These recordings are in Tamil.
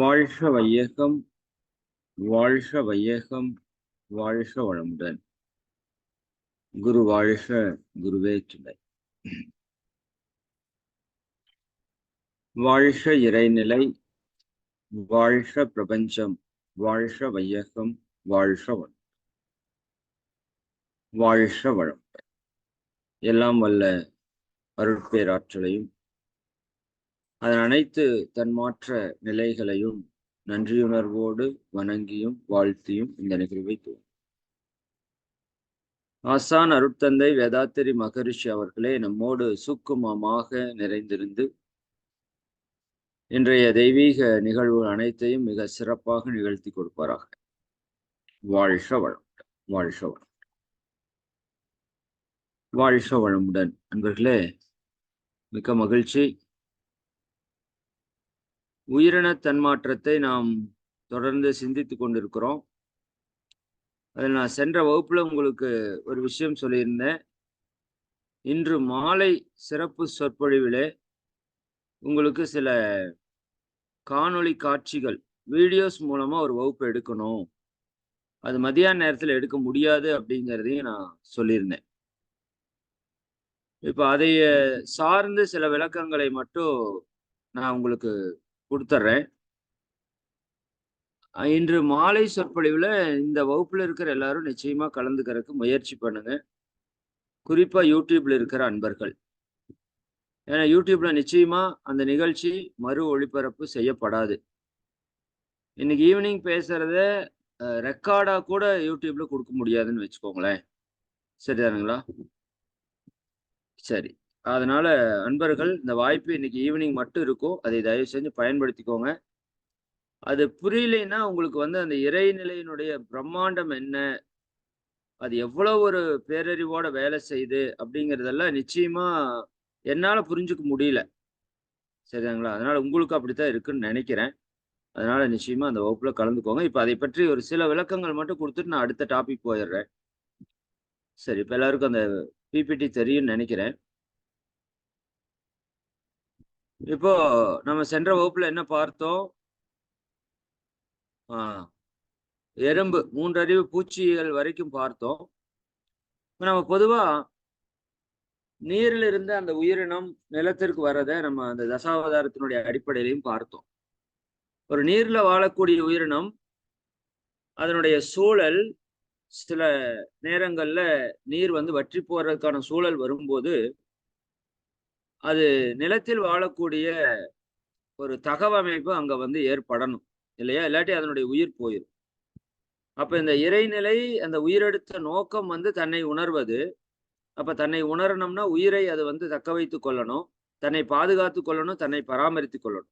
வாழ்க வையகம் வாழ்க வையகம் வாழ்க வளமுடன். குரு வாழ்க குருவே துணை வாழ்க இறைநிலை வாழ்க பிரபஞ்சம் வாழ்க வையகம் வாழ்க வளம். வாழ்க வளமுடன் எல்லாம் வல்ல அருட்பேராற்றலையும் அதன் அனைத்து தன்மாற்ற நிலைகளையும் நன்றியுணர்வோடு வணங்கியும் வாழ்த்தியும் இந்த நிகழ்வை தோணும் ஆசான் அருட்தந்தை வேதாத்திரி மகரிஷி அவர்களே நம்மோடு சுக்குமமாக நிறைந்திருந்து இன்றைய தெய்வீக நிகழ்வு அனைத்தையும் மிக சிறப்பாக நிகழ்த்தி கொடுப்பாராக. வாழ்க வளமுடன் வாழ்க வளம் வாழ்க வளமுடன். அன்பர்களே மிக்க மகிழ்ச்சி. உயிரின தன்மாற்றத்தை நாம் தொடர்ந்து சிந்தித்து கொண்டிருக்கிறோம். அதில் நான் சென்ற வகுப்பில் உங்களுக்கு ஒரு விஷயம் சொல்லியிருந்தேன். இன்று மாலை சிறப்பு சொற்பொழிவிலே உங்களுக்கு சில காணொளி காட்சிகள் வீடியோஸ் மூலமாக ஒரு வகுப்பு எடுக்கணும். அது மதியான நேரத்தில் எடுக்க முடியாது அப்படிங்கிறதையும் நான் சொல்லியிருந்தேன். இப்போ அதை சார்ந்து சில விளக்கங்களை மட்டும் நான் உங்களுக்கு கொடுத்துட்றேன் இன்று மாலை சொற்பொழிவில் இந்த வகுப்பில் இருக்கிற எல்லாரும் நிச்சயமாக கலந்துக்கிறதுக்கு முயற்சி பண்ணுங்க. குறிப்பாக யூடியூப்ல இருக்கிற அன்பர்கள். ஏன்னா யூடியூப்ல நிச்சயமாக அந்த நிகழ்ச்சி மறு ஒளிபரப்பு செய்யப்படாது. இன்னைக்கு ஈவினிங் பேசுறத ரெக்கார்டாக கூட யூடியூப்ல கொடுக்க முடியாதுன்னு வச்சுக்கோங்களேன். சரிதானுங்களா? சரி. அதனால அன்பர்கள் இந்த வாய்ப்பு இன்னைக்கு ஈவினிங் மட்டும் இருக்கும் அதை தயவு செஞ்சு பயன்படுத்திக்கோங்க. அது புரியலைன்னா உங்களுக்கு வந்து அந்த இறைநிலையினுடைய பிரம்மாண்டம் என்ன? அது எவ்வளோ ஒரு பேரறிவோட வேலை செய்யுது அப்படிங்கிறதெல்லாம் நிச்சயமா என்னால் புரிஞ்சுக்க முடியல. சரிதாங்களா? அதனால உங்களுக்கு அப்படித்தான் இருக்குன்னு நினைக்கிறேன். அதனால நிச்சயமா அந்த வகுப்புல கலந்துக்கோங்க. இப்போ அதை பற்றி ஒரு சில விளக்கங்கள் மட்டும் கொடுத்துட்டு நான் அடுத்த டாபிக் போயிடுறேன். சரி இப்போ எல்லாருக்கும் அந்த பிபிடி தெரியும்னு நினைக்கிறேன். இப்போ நம்ம சென்ற வகுப்புல என்ன பார்த்தோம்? ஆஹ் எறும்பு மூன்றறிவு பூச்சிகள் வரைக்கும் பார்த்தோம். நம்ம பொதுவா நீரில் அந்த உயிரினம் நிலத்திற்கு வர்றதை நம்ம அந்த தசாவதாரத்தினுடைய அடிப்படையிலையும் பார்த்தோம். ஒரு நீர்ல வாழக்கூடிய உயிரினம் அதனுடைய சூழல் சில நேரங்கள்ல நீர் வந்து வற்றி போறதுக்கான சூழல் வரும்போது அது நிலத்தில் வாழக்கூடிய ஒரு தகவமைப்பு அங்க வந்து ஏற்படணும் இல்லையா? இல்லாட்டி அதனுடைய உயிர் போயிடும் அப்ப இந்த இறைநிலை அந்த உயிரெடுத்த நோக்கம் வந்து தன்னை உணர்வது. அப்ப தன்னை உணரணும்னா உயிரை அது வந்து தக்க வைத்து கொள்ளணும். தன்னை பாதுகாத்து கொள்ளணும் தன்னை பராமரித்து கொள்ளணும்.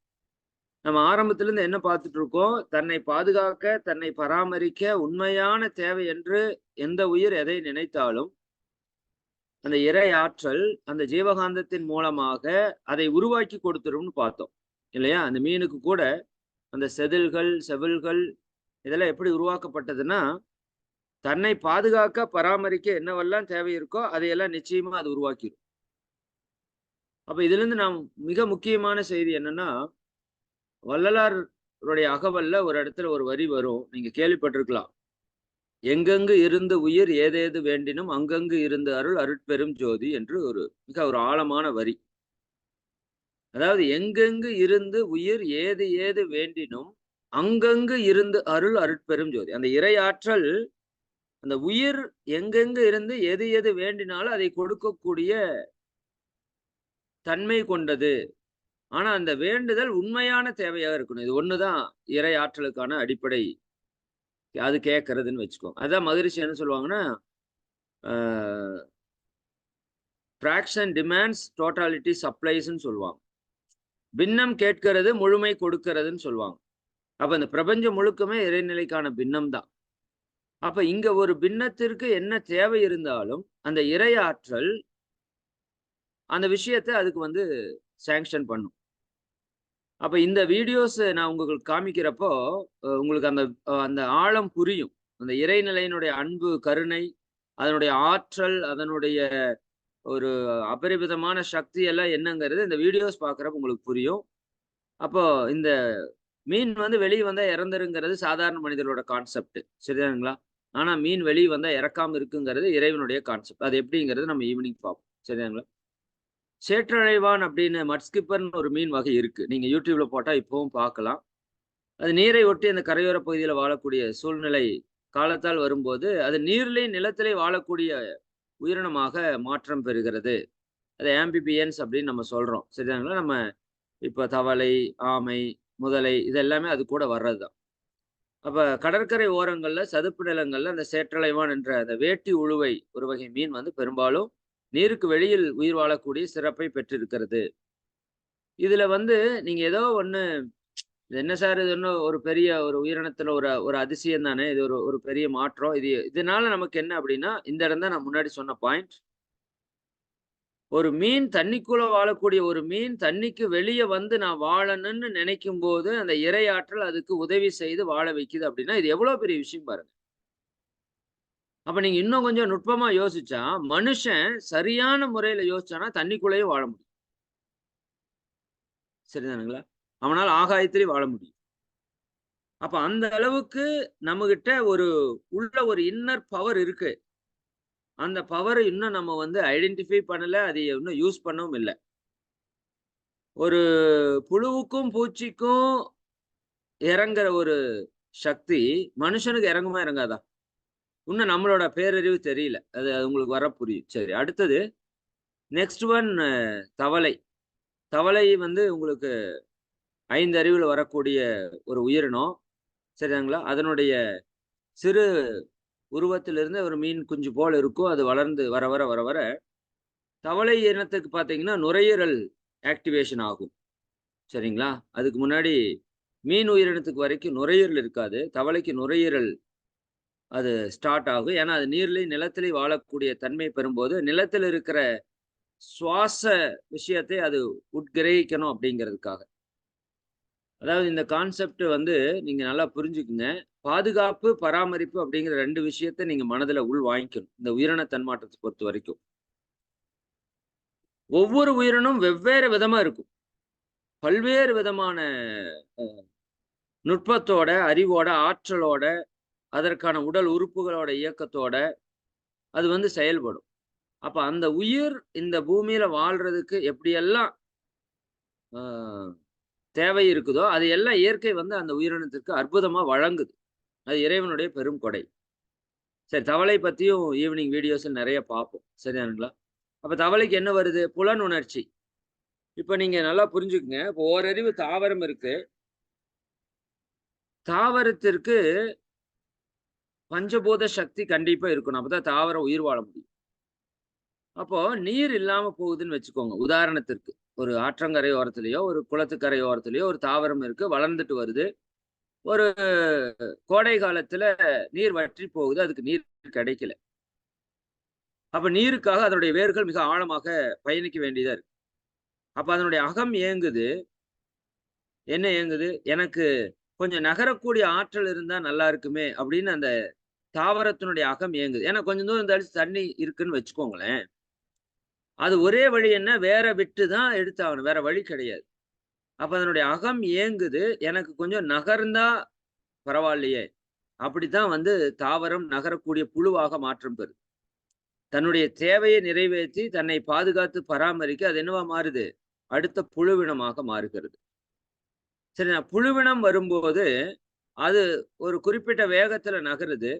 நம்ம ஆரம்பத்துலேருந்து என்ன பார்த்துட்டு இருக்கோம் தன்னை பாதுகாக்க தன்னை பராமரிக்க உண்மையான தேவை என்று எந்த உயிர் எதை நினைத்தாலும் அந்த இறை ஆற்றல் அந்த ஜீவகாந்தத்தின் மூலமாக அதை உருவாக்கி கொடுத்துரும்னு பார்த்தோம். இல்லையா? அந்த மீனுக்கு கூட அந்த செதில்கள் செவில்கள் இதெல்லாம் எப்படி உருவாக்கப்பட்டதுன்னா தன்னை பாதுகாக்க பராமரிக்க என்னவெல்லாம் தேவை இருக்கோ அதையெல்லாம் நிச்சயமா அது உருவாக்கிடும் அப்ப இதுல இருந்து நாம் மிக முக்கியமான செய்தி என்னன்னா வள்ளலாருடைய அகவல்ல ஒரு இடத்துல ஒரு வரி வரும். நீங்க கேள்விப்பட்டிருக்கலாம். எங்கெங்கு இருந்து உயிர் ஏதேது வேண்டினும் அங்கங்கு இருந்து அருள் அருட்பெரும் ஜோதி என்று ஒரு மிக ஒரு ஆழமான வரி. அதாவது எங்கெங்கு இருந்து உயிர் ஏது ஏது வேண்டினும் அங்கங்கு இருந்து அருள் அருட்பெரும் ஜோதி. அந்த இறையாற்றல் அந்த உயிர் எங்கெங்கு இருந்து எது எது வேண்டினாலும் அதை கொடுக்கக்கூடிய தன்மை கொண்டது. ஆனா அந்த வேண்டுதல் உண்மையான தேவையாக இருக்கணும். இது ஒண்ணுதான் இறை ஆற்றலுக்கான அடிப்படை அது கேட்கறதுன்னு வச்சுக்கோ. அதான் மகரிஷி என்ன சொல்லுவாங்கன்னா ஃப்ராக்ஷன் டிமாண்ட்ஸ் டோட்டாலிட்டி சப்ளைஸ்ன்னு சொல்லுவாங்க. பின்னம் கேட்கறது முழுமை கொடுக்கறதுன்னு சொல்லுவாங்க. அப்போ இந்த பிரபஞ்சம் முழுக்கமே இறைநிலைக்கான பின்னம் தான். அப்போ இங்கே ஒரு பின்னத்திற்கு என்ன தேவை இருந்தாலும் அந்த இறை ஆற்றல் அந்த விஷயத்தை அதுக்கு வந்து சேங்ஷன் பண்ணும். அப்ப இந்த வீடியோஸ் நான் உங்களுக்கு காமிக்கிறப்போ உங்களுக்கு அந்த அந்த ஆழம் புரியும். அந்த இறைநிலையினுடைய அன்பு கருணை அதனுடைய ஆற்றல் அதனுடைய ஒரு அபரிமிதமான சக்தி எல்லாம் என்னங்கிறது இந்த வீடியோஸ் பார்க்குறப்ப உங்களுக்கு புரியும். அப்போ இந்த மீன் வந்து வெளியே வந்தால் இறந்துருங்கிறது சாதாரண மனிதரோட கான்செப்ட் சரிதானுங்களா? ஆனால் மீன் வெளியே வந்தால் இறக்காம இருக்குங்கிறது இறைவனுடைய கான்செப்ட் அது எப்படிங்கிறது நம்ம ஈவினிங் பார்ப்போம். சரிதானுங்களா? சேற்றழைவான் அப்படின்னு மட்ஸ்கிப்பர்னு ஒரு மீன் வகை இருக்கு. நீங்க யூடியூப்ல போட்டா இப்பவும் பார்க்கலாம். அது நீரை ஒட்டி அந்த கரையோர பகுதியில் வாழக்கூடிய சூழ்நிலை காலத்தால் வரும்போது அது நீர்லேயும் நிலத்திலே வாழக்கூடிய உயிரினமாக மாற்றம் பெறுகிறது. அது ஆம்பிபியன்ஸ் அப்படின்னு நம்ம சொல்றோம். சரிதாங்களா நம்ம இப்போ தவளை ஆமை முதலை இதெல்லாமே அது கூட வர்றது தான் அப்போ கடற்கரை ஓரங்களில் சதுப்பு நிலங்களில் அந்த சேற்றலைவான் என்ற அந்த வேட்டி உழுவை ஒரு வகை மீன் வந்து பெரும்பாலும் நீருக்கு வெளியில் உயிர் வாழக்கூடிய சிறப்பை பெற்றிருக்கிறது. இதுல வந்து நீங்க ஏதோ ஒண்ணு என்ன சார் இது ஒன்றும் ஒரு பெரிய ஒரு உயிரினத்துல ஒரு ஒரு அதிசயம் தானே இது ஒரு ஒரு பெரிய மாற்றம் இது இதனால நமக்கு என்ன அப்படின்னா இந்த இடம் தான் நான் முன்னாடி சொன்ன பாயிண்ட் ஒரு மீன் தண்ணிக்குள்ள வாழக்கூடிய ஒரு மீன் தண்ணிக்கு வெளியே வந்து நான் வாழணும்னு நினைக்கும் போது அந்த இரையாற்றல் அதுக்கு உதவி செய்து வாழ வைக்குது அப்படின்னா இது எவ்வளவு பெரிய விஷயம் பாருங்க. அப்ப நீங்க இன்னும் கொஞ்சம் நுட்பமா யோசிச்சா மனுஷன் சரியான முறையில யோசிச்சானா தண்ணிக்குள்ளேயும் வாழ முடியும். சரிதானுங்களா? அவனால் ஆகாயத்திலேயே வாழ முடியும். அப்ப அந்த அளவுக்கு நம்ம கிட்ட ஒரு உள்ள ஒரு இன்னர் பவர் இருக்கு. அந்த பவர் இன்னும் நம்ம வந்து ஐடென்டிஃபை பண்ணல அதை இன்னும் யூஸ் பண்ணவும் இல்லை. ஒரு புழுவுக்கும் பூச்சிக்கும் இறங்குற ஒரு சக்தி மனுஷனுக்கு இறங்குமா இறங்காதா? இன்னும் நம்மளோட பேரறிவு தெரியல. அது உங்களுக்கு வர புரியும். சரி அடுத்தது. நெக்ஸ்ட் ஒன் தவளை. தவளை வந்து உங்களுக்கு ஐந்து அறிவில் வரக்கூடிய ஒரு உயிரினம். சரிதாங்களா? அதனுடைய சிறு உருவத்திலிருந்து ஒரு மீன் குஞ்சு போல் இருக்கும். அது வளர்ந்து வர வர வர வர தவளை இனத்துக்கு பார்த்தீங்கன்னா நுரையீரல் ஆக்டிவேஷன் ஆகும். சரிங்களா? அதுக்கு முன்னாடி மீன் உயிரினத்துக்கு வரைக்கும் நுரையீரல் இருக்காது. தவளைக்கு நுரையீரல் அது ஸ்டார்ட் ஆகும். ஏன்னா அது நீர்லேயும் நிலத்திலையும் வாழக்கூடிய தன்மை பெறும்போது நிலத்தில் இருக்கிற சுவாச விஷயத்தை அது உட்கிரகிக்கணும் அப்படிங்கிறதுக்காக. அதாவது இந்த கான்செப்ட் வந்து நீங்கள் நல்லா புரிஞ்சுக்குங்க. பாதுகாப்பு பராமரிப்பு அப்படிங்கிற ரெண்டு விஷயத்த நீங்கள் மனதில் உள் வாங்கிக்கணும். இந்த உயிரின தன்மாற்றத்தை பொறுத்த வரைக்கும். ஒவ்வொரு உயிரினும் வெவ்வேறு விதமாக இருக்கும். பல்வேறு விதமான நுட்பத்தோட அறிவோட ஆற்றலோட அதற்கான உடல் உறுப்புகளோட இயக்கத்தோட அது வந்து செயல்படும். அப்ப அந்த உயிர் இந்த பூமியில வாழ்றதுக்கு எப்படியெல்லாம் தேவை இருக்குதோ அது எல்லாம் இயற்கை வந்து அந்த உயிரினத்திற்கு அற்புதமா வழங்குது. அது இறைவனுடைய பெரும் கொடை. சரி தவளை பத்தியும் ஈவினிங் வீடியோஸ் நிறைய பார்ப்போம். சரியானுங்களா அப்ப தவளைக்கு என்ன வருது? புலன் உணர்ச்சி இப்ப நீங்க நல்லா புரிஞ்சுக்குங்க. இப்போ ஓரறிவு தாவரம் இருக்கு. தாவரத்திற்கு பஞ்சபூத சக்தி கண்டிப்பா இருக்கணும். அப்பதான் தாவரம் உயிர் வாழ முடியும். அப்போ நீர் இல்லாம போகுதுன்னு வச்சுக்கோங்க. உதாரணத்திற்கு ஒரு ஆற்றங்கரை ஓரத்துலயோ ஒரு குளத்துக்கரை ஓரத்துலயோ ஒரு தாவரம் இருக்கு வளர்ந்துட்டு வருது. ஒரு கோடை காலத்துல நீர் வற்றி போகுது அதுக்கு நீர் கிடைக்கல. அப்ப நீருக்காக அதனுடைய வேர்கள் மிக ஆழமாக பயணிக்க வேண்டியதா இருக்கு. அப்ப அதனுடைய அகம் ஏங்குது என்ன ஏங்குது எனக்கு கொஞ்சம் நகரக்கூடிய ஆற்றல் இருந்தா நல்லா இருக்குமே அப்படின்னு அந்த தாவரத்தினுடைய அகம் இயங்குது. ஏன்னா கொஞ்சம் தூரம் தள்ளி தண்ணி இருக்குன்னு வச்சுக்கோங்களேன். அது ஒரே வழி என்ன? வேற விட்டு தான் எடுத்தாகணும். வேற வழி கிடையாது. அப்ப அதனுடைய அகம் இயங்குது. எனக்கு கொஞ்சம் நகர்ந்தா பரவாயில்லையே. அப்படித்தான் வந்து தாவரம் நகரக்கூடிய புழுவாக மாற்றம் பெறுது. தன்னுடைய தேவையை நிறைவேற்றி தன்னை பாதுகாத்து பராமரிக்க அது என்னவா மாறுது? அடுத்த புழுவினமாக மாறுகிறது. சரி புழுவினம் வரும்போது அது ஒரு குறிப்பிட்ட வேகத்துல நகருது.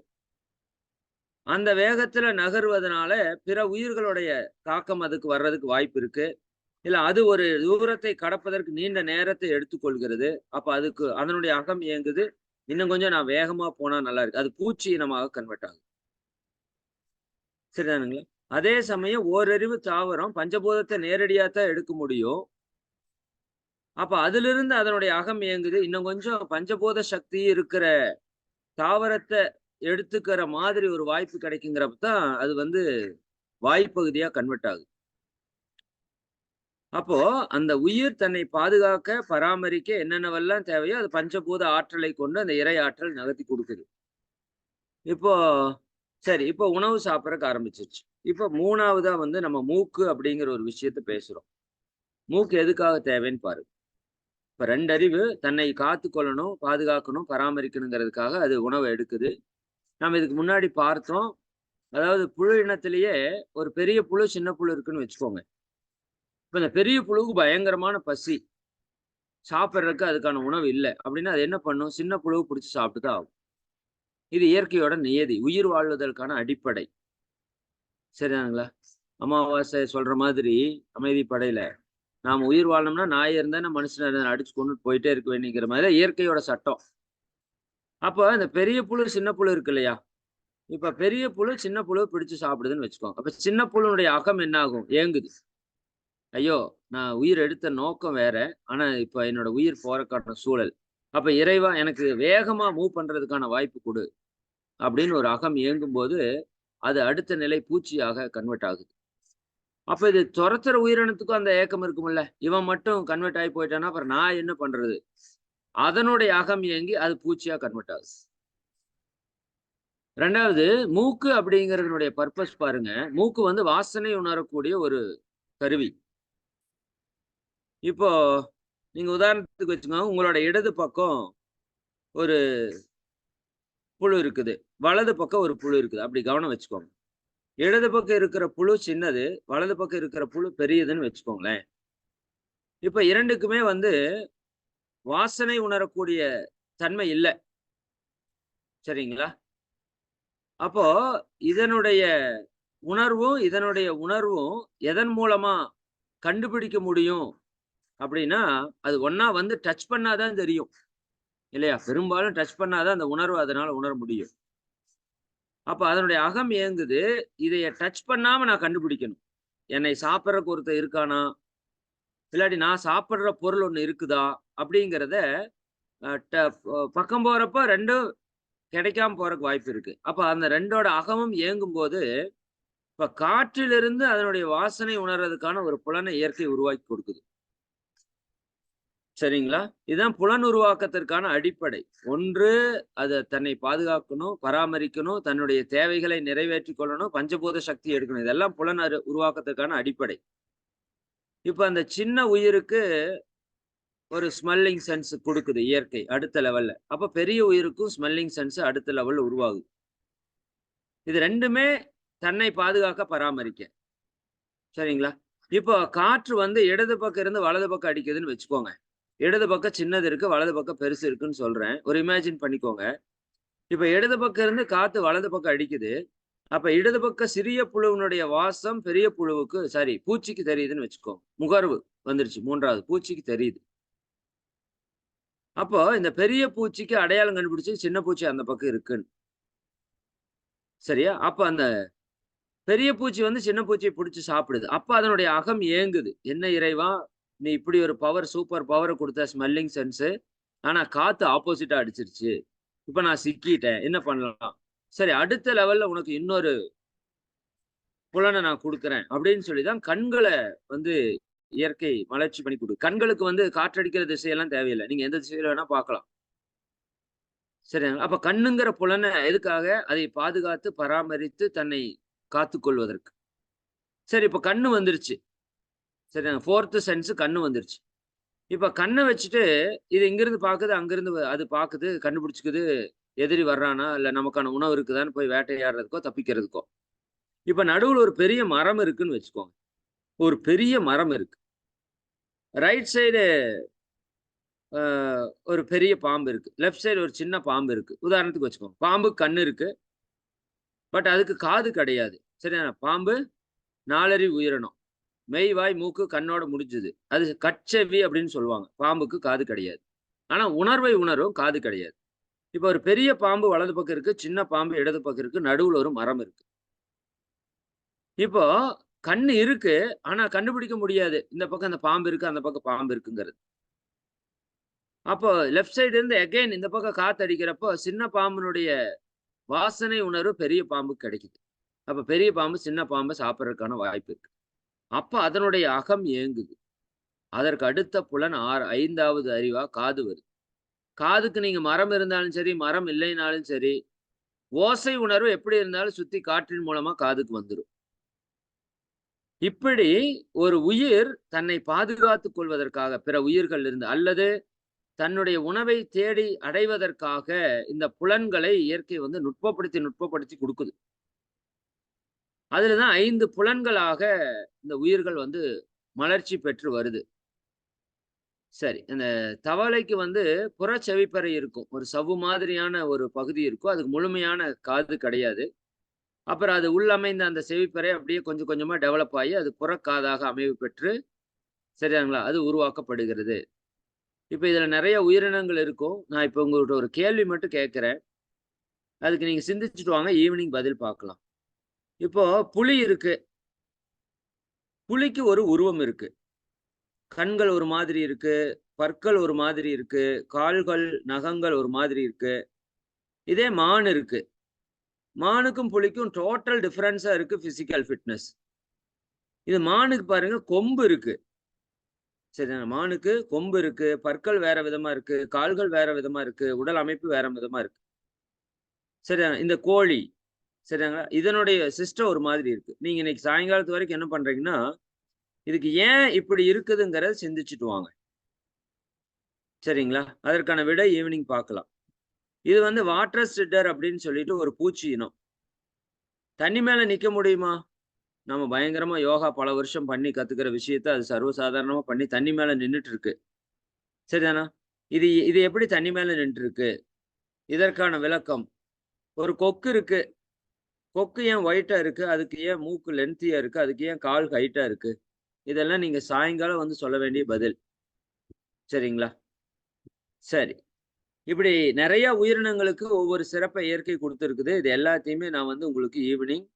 அந்த வேகத்துல நகர்வதனால பிற உயிர்களுடைய தாக்கம் அதுக்கு வர்றதுக்கு வாய்ப்பு இருக்கு. இல்ல அது ஒரு தூரத்தை கடப்பதற்கு நீண்ட நேரத்தை எடுத்துக்கொள்கிறது. அப்ப அதுக்கு அதனுடைய அகம் இயங்குது. இன்னும் கொஞ்சம் நான் வேகமா போனா நல்லா இருக்கு. அது பூச்சி இனமாக கன்வெர்ட் ஆகும் சரிதானுங்களா? அதே சமயம் ஓரறிவு தாவரம் பஞ்சபூதத்தை நேரடியா தான் எடுக்க முடியும். அப்ப அதுல இருந்து அதனுடைய அகம் இயங்குது. இன்னும் கொஞ்சம் பஞ்சபூத சக்தி இருக்கிற தாவரத்தை எடுத்துக்கிற மாதிரி ஒரு வாய்ப்பு கிடைக்குங்கிறப்ப தான் அது வந்து வாய்ப்பகுதியா கன்வெர்ட் ஆகுது. அப்போ அந்த உயிர் தன்னை பாதுகாக்க பராமரிக்க என்னென்னவெல்லாம் தேவையோ அது பஞ்சபூத ஆற்றலை கொண்டு அந்த இறை ஆற்றல் நகர்த்தி கொடுக்குது. இப்போ சரி இப்போ உணவு சாப்பிட்றக்கு ஆரம்பிச்சிருச்சு. இப்போ மூணாவதா வந்து நம்ம மூக்கு அப்படிங்கிற ஒரு விஷயத்த பேசுறோம். மூக்கு எதுக்காக தேவைன்னு பாரு. இப்போ ரெண்டு அறிவு தன்னை காத்து கொள்ளணும் பாதுகாக்கணும் பராமரிக்கணுங்கிறதுக்காக அது உணவை எடுக்குது. நம்ம இதுக்கு முன்னாடி பார்த்தோம். அதாவது புழு இனத்திலேயே ஒரு பெரிய புழு சின்ன புழு இருக்குன்னு வச்சுக்கோங்க. இப்போ இந்த பெரிய புழுவுக்கு பயங்கரமான பசி. சாப்பிட்றதுக்கு அதுக்கான உணவு இல்லை. அப்படின்னா அது என்ன பண்ணும்? சின்ன புழுவை பிடிச்சி சாப்பிட்டு தான் ஆகும். இது இயற்கையோட நியதி உயிர் வாழ்வதற்கான அடிப்படை. சரிதானுங்களா? அமாவாசை சொல்ற மாதிரி அமைதி படையில நாம் உயிர் வாழணும்னா நாய் இருந்தா நம்ம மனுஷன் அடிச்சு கொண்டு போயிட்டே இருக்க வேண்டிங்கிற மாதிரி இயற்கையோட சட்டம். அப்போ இந்த பெரிய புழு சின்ன புழு இருக்கு இல்லையா? இப்ப பெரிய புழு சின்ன புழு பிடிச்சு சாப்பிடுதுன்னு வச்சுக்கோங்க. அப்ப சின்ன புழுனுடைய அகம் என்ன ஆகும் ஏங்குது. ஐயோ நான் உயிர் எடுத்த நோக்கம் வேற. ஆனா இப்ப என்னோட உயிர் போற காட்டுற சூழல். அப்ப இறைவா எனக்கு வேகமா மூவ் பண்றதுக்கான வாய்ப்பு கொடு. அப்படின்னு ஒரு அகம் இயங்கும் போது அது அடுத்த நிலை பூச்சியாக கன்வெர்ட் ஆகுது. அப்ப இது துரத்துற உயிரினத்துக்கும் அந்த ஏக்கம் இருக்கும்ல இவன் மட்டும் கன்வெர்ட் ஆகி போயிட்டானா அப்புறம் நான் என்ன பண்றது? அதனுடைய அகம் இயங்கி அது பூச்சியா கன்வெர்ட் ஆகுது ரெண்டாவது மூக்கு அப்படிங்கிறதுனுடைய பர்பஸ் பாருங்க. மூக்கு வந்து வாசனை உணரக்கூடிய ஒரு கருவி. இப்போ நீங்க உதாரணத்துக்கு வச்சுக்கோங்க உங்களோட இடது பக்கம் ஒரு புழு இருக்குது. வலது பக்கம் ஒரு புழு இருக்குது. அப்படி கவனம் வச்சுக்கோங்க. இடது பக்கம் இருக்கிற புழு சின்னது வலது பக்கம் இருக்கிற புழு பெரியதுன்னு வச்சுக்கோங்களேன். இப்போ இரண்டுக்குமே வந்து வாசனை உணரக்கூடிய தன்மை இல்லை. சரிங்களா? அப்போ இதனுடைய உணர்வும் இதனுடைய உணர்வும் எதன் மூலமா கண்டுபிடிக்க முடியும்? அப்படின்னா அது ஒன்னா வந்து டச் பண்ணாதான் தெரியும். இல்லையா? பெரும்பாலும் டச் பண்ணாதான் அந்த உணர்வு அதனால உணர முடியும். அப்ப அதனுடைய அகம் இயங்குது. இதைய டச் பண்ணாம நான் கண்டுபிடிக்கணும். என்னை சாப்பிட்றக்கு ஒருத்தர் இருக்கானா? இல்லாட்டி நான் சாப்பிட்ற பொருள் ஒன்று இருக்குதா? அப்படிங்கிறத பக்கம் போறப்ப ரெண்டும் கிடைக்காம போறதுக்கு வாய்ப்பு இருக்கு. அப்போ அந்த ரெண்டோட அகமும் இயங்கும் போது காற்றிலிருந்து அதனுடைய வாசனை உணர்றதுக்கான ஒரு புலனை இயற்கை உருவாக்கி கொடுக்குது. சரிங்களா? இதுதான் புலன் உருவாக்கத்திற்கான அடிப்படை. ஒன்று அதை தன்னை பாதுகாக்கணும் பராமரிக்கணும் தன்னுடைய தேவைகளை நிறைவேற்றி கொள்ளணும் பஞ்சபூத சக்தி எடுக்கணும். இதெல்லாம் புலன் உருவாக்கத்திற்கான அடிப்படை. இப்போ அந்த சின்ன உயிருக்கு ஒரு ஸ்மெல்லிங் சென்ஸ் கொடுக்குது இயற்கை அடுத்த லெவல்ல அப்போ பெரிய உயிருக்கும் ஸ்மெல்லிங் சென்ஸ் அடுத்த லெவல்ல உருவாகுது. இது ரெண்டுமே தன்னை பாதுகாக்க பராமரிக்க. சரிங்களா? இப்போ காற்று வந்து இடது பக்கம் இருந்து வலது பக்கம் அடிக்குதுன்னு வச்சுக்கோங்க. இடது பக்கம் சின்னது இருக்கு வலது பக்கம் பெருசு இருக்குன்னு சொல்றேன். ஒரு இமேஜின் பண்ணிக்கோங்க. இப்போ இடது பக்கம் இருந்து காற்று வலது பக்கம் அடிக்குது. அப்ப இடது பக்கம் சிறிய புழுவினுடைய வாசம் பெரிய புழுவுக்கு சாரி பூச்சிக்கு தெரியுதுன்னு வச்சுக்கோ. முகர்வு வந்துருச்சு மூன்றாவது பூச்சிக்கு தெரியுது. அப்போ இந்த பெரிய பூச்சிக்கு அடையாளம் கண்டுபிடிச்சு சின்ன பூச்சி அந்த பக்கம் இருக்குன்னு. சரியா? அப்ப அந்த பெரிய பூச்சி வந்து சின்ன பூச்சியை பிடிச்சி சாப்பிடுது. அப்ப அதனுடைய அகம் ஏங்குது. என்ன இறைவா? நீ இப்படி ஒரு பவர் சூப்பர் பவரை கொடுத்த ஸ்மெல்லிங் சென்ஸு ஆனா காத்து ஆப்போசிட்டா அடிச்சிருச்சு. இப்ப நான் சிக்கிட்டேன். என்ன பண்ணலாம்? சரி அடுத்த லெவல்ல உனக்கு இன்னொரு புலனை நான் கொடுக்குறேன். அப்படின்னு சொல்லிதான் கண்களை வந்து இயற்கை மலர்ச்சி பண்ணி கொடு. கண்களுக்கு வந்து காற்றடிக்கிற திசையெல்லாம் தேவையில்லை. நீங்க எந்த திசையில வேணா பார்க்கலாம். சரி அப்ப கண்ணுங்கிற புலனை எதுக்காக? அதை பாதுகாத்து பராமரித்து தன்னை காத்து கொள்வதற்கு சரி இப்ப கண்ணு வந்துருச்சு. சரி ஃபோர்த்து சென்ஸ் கண்ணு வந்துருச்சு. இப்ப கண்ணை வச்சுட்டு இது இங்கிருந்து பாக்குது அங்கிருந்து அது பாக்குது கண்டுபிடிச்சிக்குது எதிரி வர்றானா? இல்லை நமக்கான உணவு இருக்குதான்னு போய் வேட்டையாடுறதுக்கோ தப்பிக்கிறதுக்கோ? இப்போ நடுவில் ஒரு பெரிய மரம் இருக்குன்னு வச்சுக்கோங்க. ஒரு பெரிய மரம் இருக்கு. ரைட் சைடு ஒரு பெரிய பாம்பு இருக்கு. லெஃப்ட் சைடு ஒரு சின்ன பாம்பு இருக்கு. உதாரணத்துக்கு வச்சுக்கோங்க. பாம்பு கண்ணு இருக்கு. பட் அதுக்கு காது கிடையாது. சரியான பாம்பு நாலறி உயிரினம் மெய் வாய் மூக்கு கண்ணோட முடிஞ்சுது. அது கச்சவி அப்படின்னு சொல்லுவாங்க. பாம்புக்கு காது கிடையாது. ஆனால் உணர்வை உணரும் காது கிடையாது. இப்போ ஒரு பெரிய பாம்பு வலது பக்கம் இருக்கு சின்ன பாம்பு இடது பக்கம் இருக்கு நடுவுல ஒரு மரம் இருக்கு. இப்போ கண்ணு இருக்கு ஆனா கண்டுபிடிக்க முடியாது. இந்த பக்கம் அந்த பாம்பு இருக்கு அந்த பக்கம் பாம்பு இருக்குங்கிறது. அப்போ லெஃப்ட் சைடு இருந்து எகைன் இந்த பக்கம் காத்து அடிக்கிறப்போ சின்ன பாம்பினுடைய வாசனை உணர்வு பெரிய பாம்பு கிடைக்குது. அப்ப பெரிய பாம்பு சின்ன பாம்பை சாப்பிட்றதுக்கான வாய்ப்பு இருக்கு. அப்ப அதனுடைய அகம் ஏங்குது அதற்கு அடுத்த புலன் ஆறு ஐந்தாவது அறிவா காது வருது. காதுக்கு நீங்க மரம் இருந்தாலும் சரி மரம் இல்லைனாலும் சரி ஓசை உணர்வு எப்படி இருந்தாலும் சுத்தி காற்றின் மூலமா காதுக்கு வந்துடும் இப்படி ஒரு உயிர் தன்னை பாதுகாத்துக் கொள்வதற்காக பிற உயிர்கள் இருந்து அல்லது தன்னுடைய உணவை தேடி அடைவதற்காக இந்த புலன்களை இயற்கை வந்து நுட்பப்படுத்தி நுட்பப்படுத்தி கொடுக்குது. அதுலதான் ஐந்து புலன்களாக இந்த உயிர்கள் வந்து மலர்ச்சி பெற்று வருது. சரி. இந்த தவளைக்கு வந்து புற செவிப்பறை இருக்கும். ஒரு சவ்வு மாதிரியான ஒரு பகுதி இருக்கும். அதுக்கு முழுமையான காது கிடையாது. அப்புறம் அது உள்ளமைந்த அந்த செவிப்பறை அப்படியே கொஞ்சம் கொஞ்சமாக டெவலப் ஆகி அது புறக்காதாக அமைவு பெற்று சரியாங்களா அது உருவாக்கப்படுகிறது. இப்போ இதில் நிறைய உயிரினங்கள் இருக்கும். நான் இப்போ உங்கள்கிட்ட ஒரு கேள்வி மட்டும் கேட்குறேன். அதுக்கு நீங்கள் சிந்திச்சுட்டு வாங்க. ஈவினிங் பதில் பார்க்கலாம். இப்போ புலி இருக்கு. புலிக்கு ஒரு உருவம் இருக்கு. கண்கள் ஒரு மாதிரி இருக்கு பற்கள் ஒரு மாதிரி இருக்கு கால்கள் நகங்கள் ஒரு மாதிரி இருக்கு. இதே மான் இருக்கு. மானுக்கும் புலிக்கும் டோட்டல் டிஃப்ரென்ஸா இருக்கு பிசிக்கல் ஃபிட்னஸ் இது மானுக்கு பாருங்க கொம்பு இருக்கு. சரி மானுக்கு கொம்பு இருக்கு பற்கள் வேற விதமா இருக்கு கால்கள் வேற விதமா இருக்கு உடல் அமைப்பு வேற விதமா இருக்கு. சரியா இந்த கோழி. சரிங்களா இதனுடைய சிஸ்டம் ஒரு மாதிரி இருக்கு. நீங்க இன்னைக்கு சாயங்காலத்து வரைக்கும் என்ன பண்றீங்கன்னா இதுக்கு ஏன் இப்படி இருக்குதுங்கிறத சிந்திச்சுட்டு வாங்க சரிங்களா? அதற்கான விட ஈவினிங் பார்க்கலாம். இது வந்து வாட்டர் ஸ்டிட்டர் அப்படின்னு சொல்லிட்டு ஒரு பூச்சி இனம். தண்ணி மேல நிக்க முடியுமா? நம்ம பயங்கரமா யோகா பல வருஷம் பண்ணி கத்துக்கிற விஷயத்த அது சர்வசாதாரணமா பண்ணி தண்ணி மேல நின்றுட்டு இருக்கு சரிதானா? இது இது எப்படி தண்ணி மேல நின்று இருக்கு இதற்கான விளக்கம். ஒரு கொக்கு இருக்கு. கொக்கு ஏன் ஒயிட்டா இருக்கு? அதுக்கு ஏன் மூக்கு லென்த்தியா இருக்கு? அதுக்கு ஏன் கால் ஹைட்டா இருக்கு? இதெல்லாம் நீங்க சாயங்காலம் வந்து சொல்ல வேண்டிய பதில். சரிங்களா? சரி. இப்படி நிறைய உயிரினங்களுக்கு ஒவ்வொரு சிறப்பை இயற்கை கொடுத்துருக்குது. இது எல்லாத்தையுமே நான் வந்து உங்களுக்கு ஈவினிங்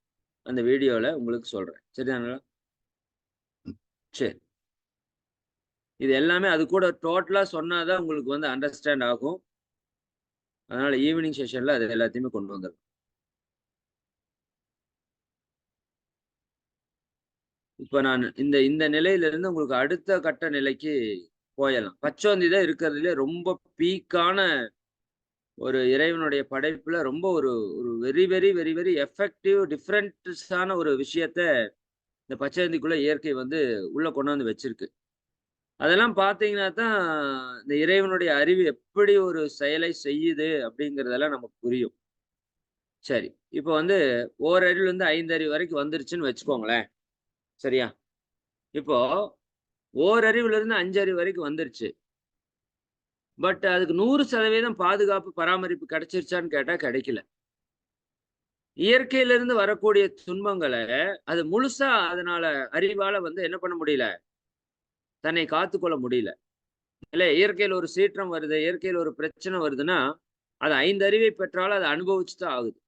அந்த வீடியோவில் உங்களுக்கு சொல்கிறேன் சரிதாங்களா சரி. இது எல்லாமே அது கூட டோட்டலாக சொன்னாதான் உங்களுக்கு வந்து அண்டர்ஸ்டாண்ட் ஆகும். அதனால் ஈவினிங் செஷனில் அது எல்லாத்தையுமே கொண்டு வந்துடும் இப்ப நான் இந்த இந்த நிலையிலிருந்து உங்களுக்கு அடுத்த கட்ட நிலைக்கு போயிடலாம் பச்சோந்தி தான் இருக்கிறதுலே ரொம்ப பீக்கான ஒரு இறைவனுடைய படைப்புல ரொம்ப ஒரு ஒரு very very very very effective டிஃப்ரெண்ட்ஸான ஒரு விஷயத்த இந்த பச்சோந்திக்குள்ள இயற்கை வந்து உள்ள கொண்டாந்து வச்சிருக்கு. அதெல்லாம் பார்த்தீங்கன்னா தான் இந்த இறைவனுடைய அறிவு எப்படி ஒரு செயலை செய்யுது அப்படிங்கிறதெல்லாம் நமக்கு புரியும். சரி இப்போ வந்து ஓரறிவுல இருந்து ஐந்து அறிவு வரைக்கும் வந்துருச்சுன்னு வச்சுக்கோங்களேன். சரியா? இப்போ ஓரறிவுல இருந்து அஞ்சு அறிவு வரைக்கும் வந்துருச்சு. பட் அதுக்கு நூறு சதவீதம் பாதுகாப்பு பராமரிப்பு கிடைச்சிருச்சான்னு கேட்டா கிடைக்கல. இயற்கையிலிருந்து வரக்கூடிய துன்பங்களை அது முழுசா அதனால அறிவால வந்து என்ன பண்ண முடியல? தன்னை காத்துக்கொள்ள முடியல. இல்ல இயற்கையில் ஒரு சீற்றம் வருது இயற்கையில் ஒரு பிரச்சனை வருதுன்னா அது ஐந்து அறிவை பெற்றாலும் அதை அனுபவிச்சு தான் ஆகுது.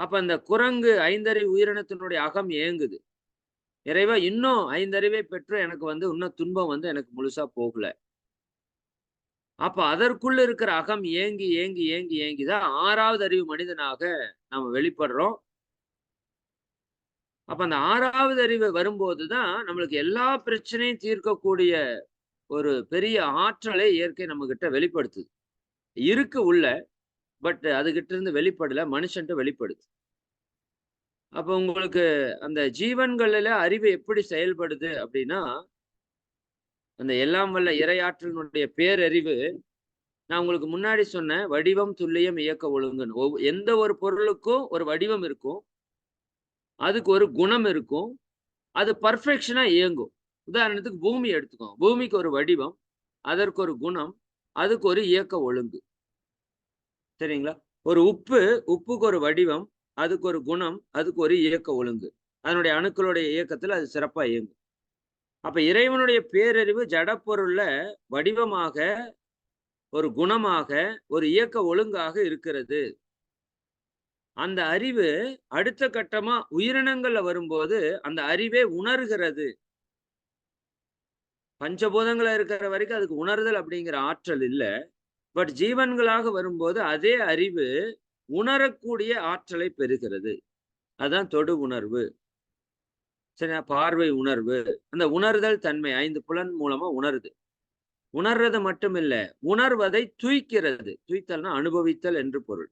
அப்ப அந்த குரங்கு ஐந்தறிவு உயிரினத்தினுடைய அகம் ஏங்குது. இறைவா இன்னும் ஐந்தறிவை பெற்று எனக்கு வந்து இன்னும் துன்பம் வந்து எனக்கு முழுசா போகல. அப்ப அதற்குள்ள இருக்கிற அகம் ஏங்கி ஏங்கி ஏங்கி ஏங்கிதான் ஆறாவது அறிவு மனிதனாக நம்ம வெளிப்படுறோம். அப்ப அந்த ஆறாவது அறிவு வரும்போதுதான் நம்மளுக்கு எல்லா பிரச்சனையும் தீர்க்கக்கூடிய ஒரு பெரிய ஆற்றலை இயற்கை நம்ம கிட்ட வெளிப்படுத்துது. இருக்கு உள்ள பட் அதுகிட்ட இருந்து வெளிப்படல மனுஷன்ட்டு வெளிப்படுது. அப்போ உங்களுக்கு அந்த ஜீவன்களில் அறிவு எப்படி செயல்படுது அப்படின்னா அந்த எல்லாம் வல்ல இரையாற்றலினுடைய பேரறிவு நான் உங்களுக்கு முன்னாடி சொன்ன வடிவம் துல்லியம் இயக்க ஒழுங்குன்னு. எந்த ஒரு பொருளுக்கும் ஒரு வடிவம் இருக்கும். அதுக்கு ஒரு குணம் இருக்கும். அது பர்ஃபெக்ஷனா இயங்கும். உதாரணத்துக்கு பூமி எடுத்துக்கோங்க பூமிக்கு ஒரு வடிவம் அதற்கு ஒரு குணம் அதுக்கு ஒரு இயக்க ஒழுங்கு. சரிங்களா? ஒரு உப்பு உப்புக்கு ஒரு வடிவம் அதுக்கு ஒரு குணம் அதுக்கு ஒரு இயக்க ஒழுங்கு. அதனுடைய அணுக்களுடைய இயக்கத்தில் அது சிறப்பாக இயங்கும். அப்ப இறைவனுடைய பேரறிவு ஜடப்பொருள்ல வடிவமாக ஒரு குணமாக ஒரு இயக்க ஒழுங்காக இருக்கிறது. அந்த அறிவு அடுத்த கட்டமா உயிரினங்கள்ல வரும்போது அந்த அறிவே உணர்கிறது. பஞ்சபூதங்கள இருக்கிற வரைக்கும் அதுக்கு உணர்தல் அப்படிங்கிற ஆற்றல் இல்லை. பட் ஜீவன்களாக வரும்போது அதே அறிவு உணரக்கூடிய ஆற்றலை பெறுகிறது. அதுதான் தொடு உணர்வு. சரியா? பார்வை உணர்வு. அந்த உணர்தல் தன்மை ஐந்து புலன் மூலமா உணருது. உணர்றது மட்டும் இல்ல உணர்வதை துய்க்கிறது. துய்த்தல்னா அனுபவித்தல் என்று பொருள்.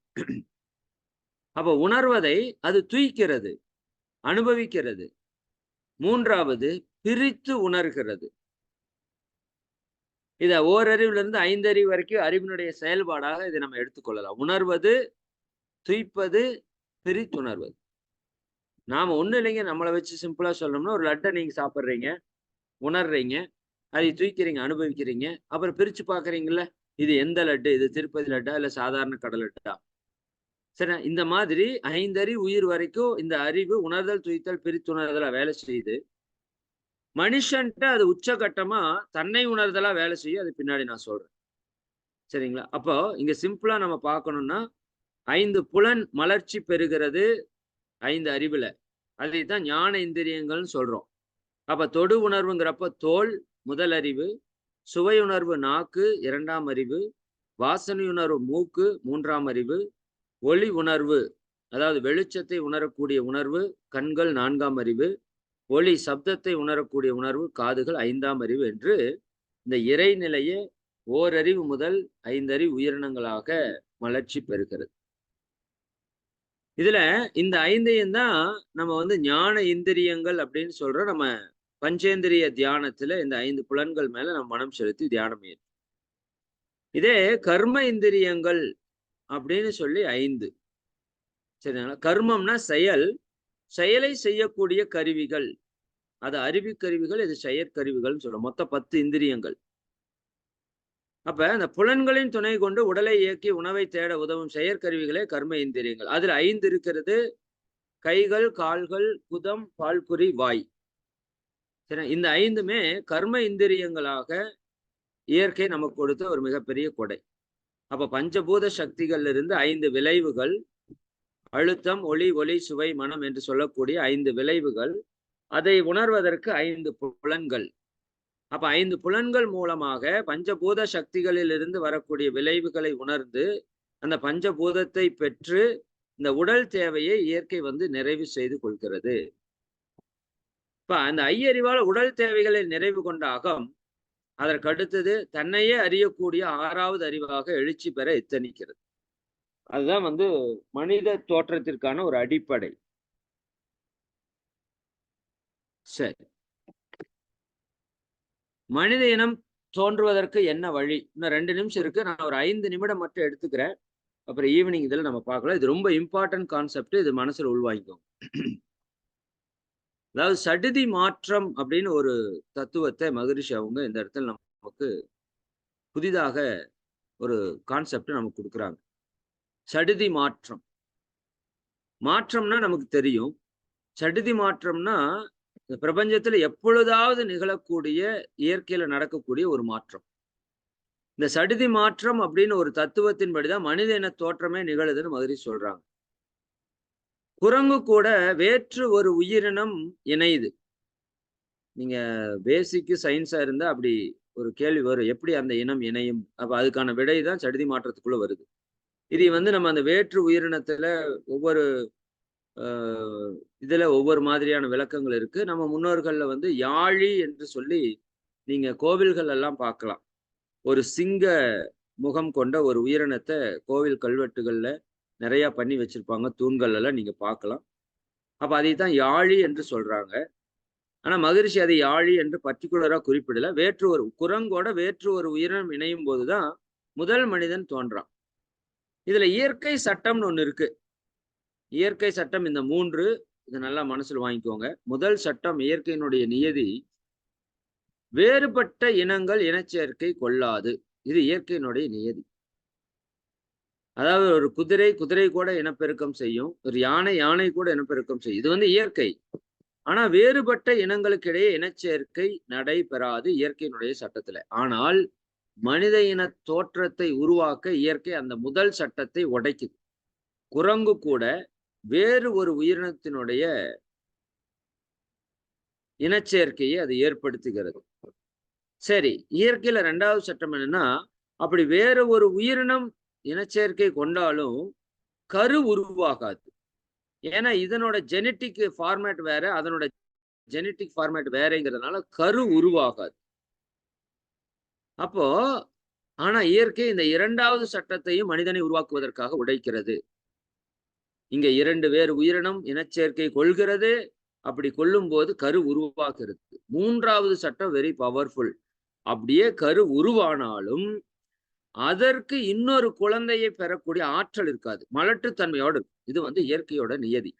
அப்ப உணர்வதை அது துய்க்கிறது அனுபவிக்கிறது. மூன்றாவது பிரித்து உணர்கிறது. இத ஓரறிவுல இருந்து ஐந்தறிவு வரைக்கும் அறிவினுடைய செயல்பாடாக இதை நம்ம எடுத்துக்கொள்ளலாம். உணர்வது துய்ப்பது பிரித்துணர்வது. நாம ஒண்ணு இல்லைங்க. நம்மளை வச்சு சிம்பிளா சொல்லணும்னா ஒரு லட்டை நீங்க சாப்பிட்றீங்க உணர்றீங்க அதை தூக்கிறீங்க அனுபவிக்கிறீங்க அப்புறம் பிரிச்சு பாக்குறீங்கல்ல இது எந்த லட்டு? இது திருப்பதி லட்டா? இல்ல சாதாரண கடல் லட்டா? சரி இந்த மாதிரி ஐந்தறி உயிர் வரைக்கும் இந்த அறிவு உணர்தல் துய்த்தல் பிரித்துணர்தலா வேலை செய்யுது. மனுஷன்ட்ட அது உச்சகட்டமா தன்னை உணர்தலா வேலை செய்யும். அது பின்னாடி நான் சொல்றேன். சரிங்களா? அப்போ இங்க சிம்பிளா நம்ம பார்க்கணும்னா ஐந்து புலன் மலர்ச்சி பெறுகிறது ஐந்து அறிவுல. தான் ஞான இந்திரியங்கள்னு சொல்றோம். அப்ப தொடு உணர்வுங்கிறப்ப தோல் முதல் அறிவு சுவை உணர்வு நாக்கு இரண்டாம் அறிவு வாசனை உணர்வு மூக்கு மூன்றாம் அறிவு ஒளி உணர்வு அதாவது வெளிச்சத்தை உணரக்கூடிய உணர்வு கண்கள் நான்காம் அறிவு ஒளி சப்தத்தை உணரக்கூடிய உணர்வு காதுகள் ஐந்தாம் அறிவு என்று இந்த இறைநிலையே ஓரறிவு முதல் ஐந்தறிவு உயிரினங்களாக மலர்ச்சி பெறுகிறது. இதுல இந்த ஐந்தையும் தான் நம்ம வந்து ஞான இந்திரியங்கள் அப்படின்னு சொல்றோம் நம்ம பஞ்சேந்திரிய தியானத்துல இந்த ஐந்து புலன்கள் மேல நம்ம மனம் செலுத்தி தியானம் ஏற்று இதே கர்ம இந்திரியங்கள் அப்படின்னு சொல்லி ஐந்து. சரிங்களா கர்மம்னா செயல். செயலை செய்யக்கூடிய கருவிகள். அது அறிவிக்கருவிகள் கருவிகள் இது செயற்கருவிகள்னு சொல்றோம். மொத்தம் பத்து இந்திரியங்கள். அப்ப அந்த புலன்களின் துணை கொண்டு உடலை இயக்கி உணவை தேட உதவும் செயற்கருவிகளே கர்ம இந்திரியங்கள். அதுல ஐந்து இருக்கிறது. கைகள் கால்கள் குதம் பால்குறி வாய். சரி இந்த ஐந்துமே கர்ம இந்திரியங்களாக இயற்கை நமக்கு கொடுத்த ஒரு மிகப்பெரிய கொடை. அப்ப பஞ்சபூத சக்திகள்ல இருந்து ஐந்து விளைவுகள் அழுத்தம் ஒளி ஒளி சுவை மனம் என்று சொல்லக்கூடிய ஐந்து விளைவுகள் அதை உணர்வதற்கு ஐந்து புலன்கள். அப்ப ஐந்து புலன்கள் மூலமாக பஞ்சபூத சக்திகளில் இருந்து வரக்கூடிய விளைவுகளை உணர்ந்து அந்த பஞ்சபூதத்தை பெற்று இந்த உடல் தேவையை இயற்கை வந்து நிறைவு செய்து கொள்கிறது. இப்ப அந்த ஐயறிவால் உடல் தேவைகளை நிறைவு கொண்ட அகம் அதற்கு அடுத்தது தன்னையே அறியக்கூடிய ஆறாவது அறிவாக எழுச்சி பெற எத்தனிக்கிறது. அதுதான் வந்து மனித தோற்றத்திற்கான ஒரு அடிப்படை. சரி. மனித இனம் தோன்றுவதற்கு என்ன வழி? இன்னும் ரெண்டு நிமிஷம் இருக்கு. நான் ஒரு ஐந்து நிமிடம் மட்டும் எடுத்துக்கிறேன். அப்புறம் ஈவினிங் இதில் நம்ம பார்க்கலாம். இது ரொம்ப இம்பார்ட்டன்ட் கான்செப்ட் இது மனசில் உள்வாங்கிக்கோங்க அதாவது சடுதி மாற்றம் அப்படின்னு ஒரு தத்துவத்தை மகரிஷி அவங்க இந்த இடத்துல நமக்கு புதிதாக ஒரு கான்செப்ட் நமக்கு கொடுக்குறாங்க. சடுதி மாற்றம். மாற்றம்னா நமக்கு தெரியும். சடுதி மாற்றம்னா இந்த பிரபஞ்சத்துல எப்பொழுதாவது நிகழக்கூடிய இயற்கையில நடக்கக்கூடிய ஒரு மாற்றம். இந்த சடுதி மாற்றம் அப்படின்னு ஒரு தத்துவத்தின்படிதான் மனித இன தோற்றமே நிகழுதுன்னு மதுரை சொல்றாங்க. குரங்கு கூட வேற்று ஒரு உயிரினம் இணையுது. நீங்க பேசிக்கு சயின்ஸா இருந்தா அப்படி ஒரு கேள்வி வரும். எப்படி அந்த இனம் இணையும்? அப்ப அதுக்கான விடை தான் சடுதி மாற்றத்துக்குள்ள வருது. இது வந்து நம்ம அந்த வேற்று உயிரினத்துல ஒவ்வொரு இதுல ஒவ்வொரு மாதிரியான விளக்கங்கள் இருக்கு. நம்ம முன்னோர்கள்ல வந்து யாழி என்று சொல்லி நீங்க கோவில்கள் எல்லாம் பார்க்கலாம். ஒரு சிங்க முகம் கொண்ட ஒரு உயிரினத்தை கோவில் கல்வெட்டுகள்ல நிறையா பண்ணி வச்சிருப்பாங்க. தூண்கள் எல்லாம் நீங்க பார்க்கலாம். அப்போ அதை தான் யாழி என்று சொல்றாங்க. ஆனா மகிழ்ச்சி அதை யாழி என்று பர்டிகுலராக குறிப்பிடல. வேற்று ஒரு குரங்கோட வேற்று ஒரு உயிரினம் இணையும் போதுதான் முதல் மனிதன் தோன்றான். இதுல இயற்கை சட்டம்னு ஒன்று இருக்கு. இயற்கை சட்டம் இந்த மூன்று இது நல்லா மனசில் வாங்கிக்கோங்க. முதல் சட்டம் இயற்கையினுடைய நியதி. வேறுபட்ட இனங்கள் இனச்சேர்க்கை கொள்ளாது. இது இயற்கையினுடைய நியதி. அதாவது ஒரு குதிரை குதிரை கூட இனப்பெருக்கம் செய்யும். ஒரு யானை யானை கூட இனப்பெருக்கம் செய்யும். இது வந்து இயற்கை. ஆனா வேறுபட்ட இனங்களுக்கு இடையே இனச்சேர்க்கை நடைபெறாது இயற்கையினுடைய சட்டத்துல. ஆனால் மனித இன தோற்றத்தை உருவாக்க இயற்கை அந்த முதல் சட்டத்தை உடைக்குது. குரங்கு கூட வேறு ஒரு உயிரினத்தினுடைய இனச்சேர்க்கையை அது ஏற்படுத்துகிறது. சரி இயற்கையில ரெண்டாவது சட்டம் என்னன்னா அப்படி வேற ஒரு உயிரினம் இனச்சேர்க்கை கொண்டாலும் கரு உருவாகாது. ஏன்னா இதனோட ஜெனட்டிக் ஃபார்மேட் வேற அதனோட ஜெனட்டிக் ஃபார்மேட் வேறங்கிறதுனால கரு உருவாகாது. அப்போ ஆனா இயற்கை இந்த இரண்டாவது சட்டத்தையும் மனிதனை உருவாக்குவதற்காக உடைக்கிறது. இங்க இரண்டு வேறு உயிரினம் இனச்சேர்க்கை கொள்கிறது. அப்படி கொள்ளும் போது கரு உருவாக்குறது மூன்றாவது சட்டம் வெரி பவர்ஃபுல் அப்படியே கரு உருவானாலும் அதற்கு இன்னொரு குழந்தையை பெறக்கூடிய ஆற்றல் இருக்காது. மலட்டுத்தன்மையோடு இருக்கும். இது வந்து இயற்கையோட நியதி.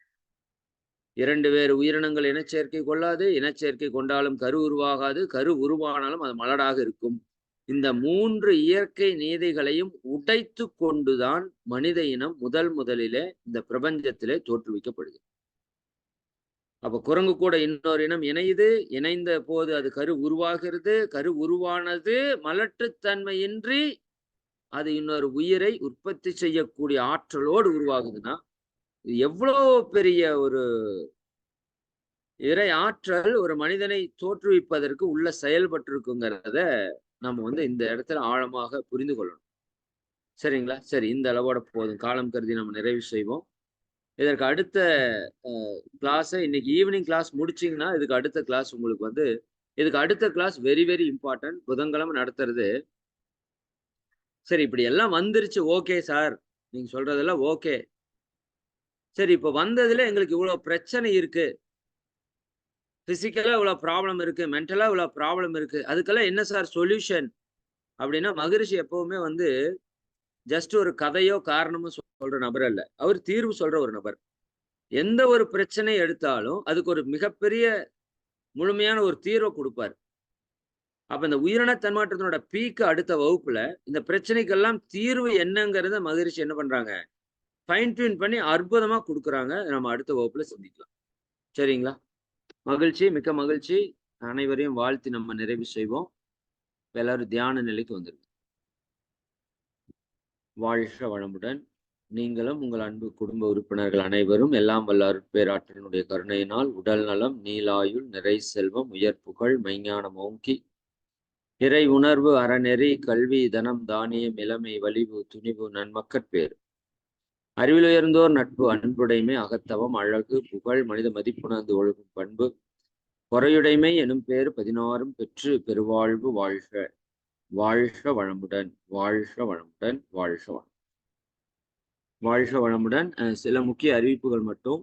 இரண்டு வேறு உயிரினங்கள் இனச்சேர்க்கை கொள்ளாது. இனச்சேர்க்கை கொண்டாலும் கரு உருவாகாது. கரு உருவானாலும் அது மலடாக இருக்கும். இந்த மூன்று இயற்கை நீதிகளையும் உடைத்து கொண்டுதான் மனித இனம் முதல் முதலிலே இந்த பிரபஞ்சத்திலே தோற்றுவிக்கப்படுது. அப்ப குரங்கு கூட இன்னொரு இனம் இணையுது இணைந்த போது அது கரு உருவாகிறது கரு உருவானது மலட்டுத்தன்மையின்றி அது இன்னொரு உயிரை உற்பத்தி செய்யக்கூடிய ஆற்றலோடு உருவாகுதுன்னா எவ்வளோ பெரிய ஒரு இறை ஆற்றல் ஒரு மனிதனை தோற்றுவிப்பதற்கு உள்ள செயல்பட்டிருக்குங்கிறத நம்ம வந்து இந்த இடத்துல ஆழமாக புரிந்து கொள்ளணும். சரிங்களா? சரி இந்த அளவோட போதும். காலம் கருதி நம்ம நிறைவு செய்வோம். இதற்கு அடுத்த கிளாஸை இன்னைக்கு ஈவினிங் கிளாஸ் முடிச்சிங்கன்னா இதுக்கு அடுத்த கிளாஸ் உங்களுக்கு வந்து இதுக்கு அடுத்த கிளாஸ் வெரி வெரி இம்பார்ட்டன்ட் புதன்கிழமை நடத்துறது. சரி இப்படி எல்லாம் வந்துருச்சு ஓகே சார் நீங்க சொல்றதெல்லாம் ஓகே சரி இப்போ வந்ததுல எங்களுக்கு இவ்வளோ பிரச்சனை இருக்கு. பிசிக்கலா இவ்வளோ ப்ராப்ளம் இருக்கு மென்டலாக இவ்வளோ ப்ராப்ளம் இருக்கு. அதுக்கெல்லாம் என்ன சார் சொல்யூஷன் அப்படின்னா மகரிஷி எப்பவுமே வந்து ஜஸ்ட் ஒரு கதையோ காரணமோ சொல்ற நபர் அல்ல. அவர் தீர்வு சொல்ற ஒரு நபர். எந்த ஒரு பிரச்சனை எடுத்தாலும் அதுக்கு ஒரு மிகப்பெரிய முழுமையான ஒரு தீர்வை கொடுப்பார். அப்ப இந்த உயிரின தன்மாற்றத்தினோட பீக்கு அடுத்த வகுப்புல இந்த பிரச்சனைக்கெல்லாம் தீர்வு என்னங்கிறத மகரிஷி என்ன பண்றாங்க? ஃபைன் டியூன் பண்ணி அற்புதமா கொடுக்குறாங்க. நம்ம அடுத்த வகுப்புல சந்திக்கலாம். சரிங்களா? மகிழ்ச்சி மிக்க மகிழ்ச்சி. அனைவரையும் வாழ்த்தி நம்ம நிறைவு செய்வோம். எல்லாரும் தியான நிலைக்கு வந்துருங்க. வாழ்க வளமுடன். நீங்களும் உங்கள் அன்பு குடும்ப உறுப்பினர்கள் அனைவரும் எல்லாம் வல்ல பேராற்றினுடைய கருணையினால் உடல் நலம் நீலாயுள் நிறை செல்வம் உயர் புகழ் மெய்ஞானம் ஓங்கி இறை உணர்வு அறநெறி கல்வி தனம் தானியம் இளமை வலிவு துணிவு நன்மக்கட்பேறு. அறிவில் உயர்ந்தோர் நட்பு அன்புடைமை அகத்தவம் அழகு புகழ் மனித மதிப்புணர்ந்து ஒழுகும் பண்பு பொறையுடைமை எனும் பேர் பதினாறும் பெற்று பெருவாழ்வு வாழ்க வாழ்க வளமுடன் வாழ்க வளமுடன் வாழ்க வளம் வாழ்க வளமுடன். சில முக்கிய அறிவிப்புகள் மட்டும்.